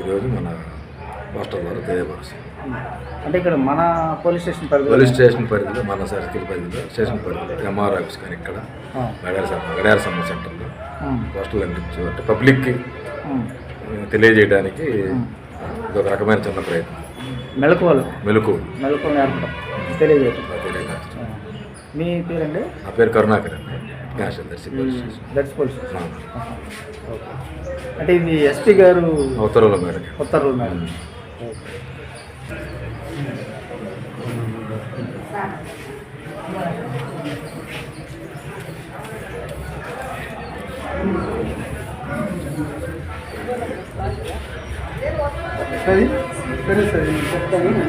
ఈరోజు మన పోస్టల్ ద్వారా తెలియపరుస్తాం అంటే ఇక్కడ మన పోలీస్ స్టేషన్ పరిధిలో పోలీస్ స్టేషన్ పరిధిలో మన సర్కిల్ పరిధిలో స్టేషన్ పరిధిలో ఎంఆర్ ఆఫీస్ కానీ ఇక్కడ గడియార సమ్మ సెంటర్లో పోస్టల్ అంటించు అంటే పబ్లిక్కి. తెలియజేయడానికి ఇది ఒక రకమైన చిన్న ప్రయత్నం. మెలకువలు. మెలకు నేర్పడం. తెలియజేయటం. తెలియజేస్తాం. మీ పేరండి? నా పేరు కరుణాకర్ అండి. National Darsi police station that's police station అంటే ఇది ఎస్పీ గారు ఉత్తర్వుల మేరకు. ఉత్తర్వులు మేడం ఓకే సరే సరే సరే. చెప్తాను